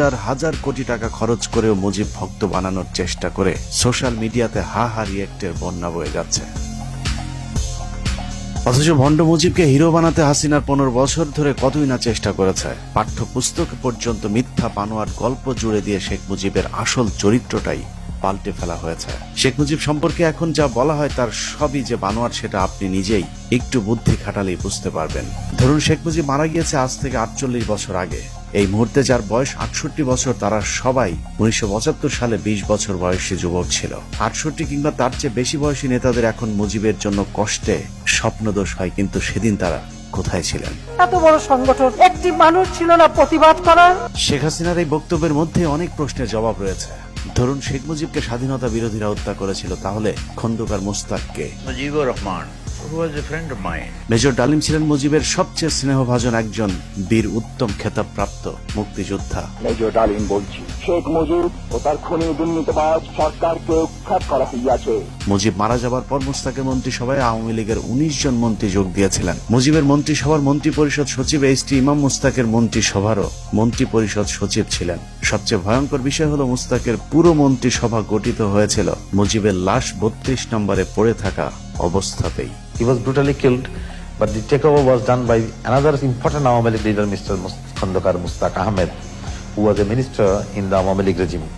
হাজার হাজার কোটি টাকা খরচ করেও মুজিব ভক্ত বানানোর চেষ্টা করে সোশ্যাল মিডিয়াতে হা হা রিয়েক্টের বন্যা বয়ে যাচ্ছে। অথচ ভণ্ড মুজিবকে হিরো বানাতে হাসিনার পনেরো বছর ধরে কতই না চেষ্টা করেছে। পাঠ্যপুস্তক পর্যন্ত মিথ্যা পানোয়ার গল্প জুড়ে দিয়ে শেখ মুজিবের আসল চরিত্রটাই পাল্টে ফেলা হয়েছে। শেখ মুজিব সম্পর্কে এখন যা বলা হয় তার সবই যে বানোয়ার, সেটা আপনি নিজেই একটু বুদ্ধি খাটালেই বুঝতে পারবেন। ধরুন শেখ মুজিব মারা গিয়েছে আজ থেকে আটচল্লিশ বছর আগে। এই মুহূর্তে যার বয়স আটষট্টি বছর তারা সবাই উনিশশো সালে ২০ বছর বয়সী যুবক ছিল। আটষট্টি কিংবা তার চেয়ে বেশি বয়সী নেতাদের এখন মুজিবের জন্য কষ্টে স্বপ্নদোষ হয় কিন্তু সেদিন তারা কোথায় ছিলেন? এত বড় সংগঠন একটি মানুষ ছিল না প্রতিবাদ করার। শেখ হাসিনার এই বক্তব্যের মধ্যে অনেক প্রশ্নের জবাব রয়েছে। ধরুন শেখ মুজিবকে স্বাধীনতা বিরোধীরা হত্যা করেছিল তাহলে খন্দকার মুস্তাককে? Mujibur Rahman, who was a friend of mine. Major Dalim ছিলেন মুজিবের সবচেয়ে স্নেহভাজন একজন বীর উত্তম খেতাবপ্রাপ্ত মুক্তিযোদ্ধা। মেজর ডালিম বলছি শেখ মুজিব ও তার খুনি দুর্নীতিবাজ সরকারকে উৎখাত করা হইয়াছে। মুজিব মারা যাবার পর মুস্তাকের মন্ত্রিসভায় আওয়ামী লীগের উনিশ জন মন্ত্রী যোগ দিয়েছিলেন। মুজিবের মন্ত্রিসভার মন্ত্রী পরিষদ সচিব এইচ টি ইমাম মুস্তাকের মন্ত্রিসভারও মন্ত্রী পরিষদ সচিব ছিলেন। সবচেয়ে ভয়ঙ্কর বিষয় হলো মুস্তাকের পুরো মন্ত্রিসভা গঠিত হয়েছিল মুজিবের লাশ বত্রিশ নম্বরে পড়ে থাকা অবস্থাতেই was brutally killed, but the takeover was done by another important Awami League leader, Mr. Mus- Khandakar Mustaq Ahmed, who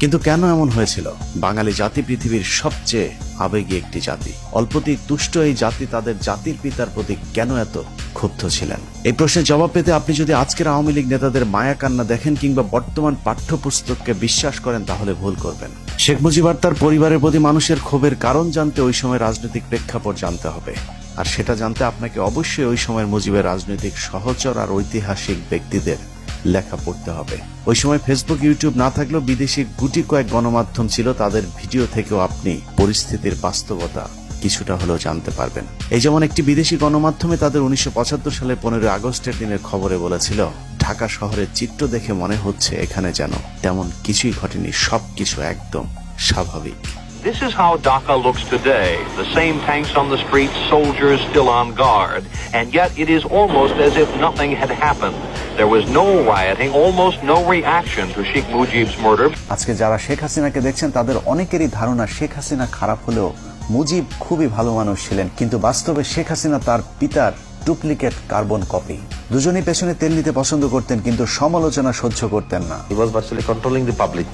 কিন্তু কেন এমন হয়েছিল? বাঙালি জাতি পৃথিবীর সবচেয়ে আবেগী একটি জাতি। অল্পতেই তুষ্ট এই জাতি তাদের জাতির পিতার প্রতি কেন এত ক্ষুব্ধ ছিলেন? এই প্রশ্নের জবাব পেতে আপনি যদি আজকের আওয়ামী লীগ নেতাদের মায়া কান্না দেখেন কিংবা বর্তমান পাঠ্যপুস্তককে বিশ্বাস করেন, তাহলে ভুল করবেন। শেখ মুজিব আর তার পরিবারের প্রতি মানুষের ক্ষোভের কারণ জানতে ওই সময় রাজনৈতিক প্রেক্ষাপট জানতে হবে। আর সেটা জানতে আপনাকে অবশ্যই ওই সময়ের মুজিবের রাজনৈতিক সহচর আর ঐতিহাসিক ব্যক্তিদের লেখা পড়তে হবে ওই সময় ফেসবুক ইউটিউব না থাকলেও বিদেশি গুটি কয়েক গণমাধ্যম ছিল তাদের ভিডিও থেকেও আপনি পরিস্থিতির বাস্তবতা কিছুটা হলেও জানতে পারবেন এই যেমন একটি বিদেশি গণমাধ্যমে তাদের উনিশশো সালে পনেরোই আগস্টের দিনের খবরে বলেছিল ঢাকা শহরের চিত্র দেখে মনে হচ্ছে এখানে যেন তেমন কিছুই ঘটেনি সবকিছু একদম স্বাভাবিক This is how Dhaka looks today. The same tanks on the streets, soldiers still on guard. And yet it is almost as if nothing had happened. There was no rioting, almost no reaction to Sheikh Mujib's murder. আজকে যারা শেখ হাসিনাকে দেখছেন তাদের অনেকেরই ধারণা শেখ হাসিনা খারাপ হলেও মুজিব খুবই ভালো মানুষ ছিলেন কিন্তু বাস্তবে শেখ হাসিনা তার পিতার ডুপ্লিকেট কার্বন কপি দুজনেই পেছনে তেল নিতে পছন্দ করতেন কিন্তু সমালোচনা সহ্য করতেন না He was virtually controlling the public,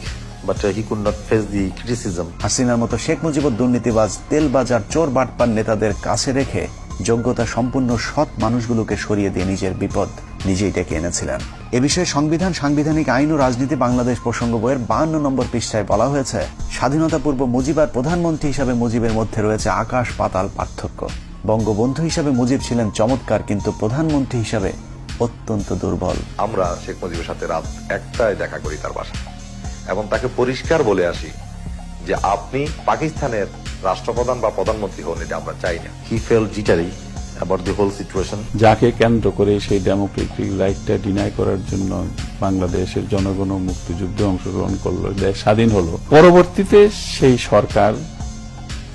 but uh, he could not face the criticism. হাসিনার মতো শেখ মুজিবুর দুর্নীতিবাজ তেল বাজার চোর বাটপার নেতাদের কাছে রেখে যোগ্যতা সম্পূর্ণ সৎ মানুষগুলোকে সরিয়ে দিয়ে নিজের বিপদ নিজেই ডেকে এনেছিলেন। এ বিষয়ে সংবিধান সাংবিধানিক আইন ও রাজনীতি বাংলাদেশ প্রসঙ্গ বইয়ের বাহান্ন নম্বর পৃষ্ঠায় বলা হয়েছে স্বাধীনতা পূর্ব মুজিবার প্রধানমন্ত্রী হিসাবে মুজিবের মধ্যে রয়েছে আকাশ পাতাল পার্থক্য। বঙ্গবন্ধু হিসাবে মুজিব ছিলেন চমৎকার কিন্তু প্রধানমন্ত্রী হিসাবে অত্যন্ত দুর্বল। আমরা শেখ মুজিবের সাথে রাত একটায় দেখা করি তার বাসা। এবং তাকে পরিষ্কার বলে আসি যে আপনি পাকিস্তানের রাষ্ট্রপ্রধান বা প্রধানমন্ত্রী হন এটা আমরা চাই না। He felt jittery about the whole situation যাকে কেন্দ্র করে সেই ডেমোক্রেটিক রাইটটা ডিনাই করার জন্য বাংলাদেশের জনগণ মুক্তিযুদ্ধে অংশগ্রহণ করল, দেশ স্বাধীন হলো। পরবর্তীতে সেই সরকার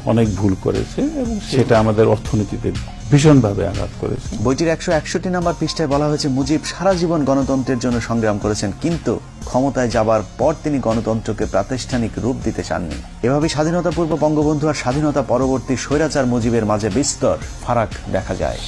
অনেক ভুল করেছে এবং সেটা আমাদের অর্থনীতিতে ভীষণভাবে আঘাত করেছে। বইটির একশো একষট্টি নম্বর পৃষ্ঠায় বলা হয়েছে, মুজিব সারা জীবন গণতন্ত্রের জন্য সংগ্রাম করেছেন, কিন্তু ক্ষমতায় যাবার পর তিনি গণতন্ত্রকে প্রাতিষ্ঠানিক রূপ দিতে চাননি। এভাবে স্বাধীনতা পূর্ব বঙ্গবন্ধু আর স্বাধীনতা পরবর্তী স্বৈরাচার মুজিবের মাঝে বিস্তর ফারাক দেখা যায়।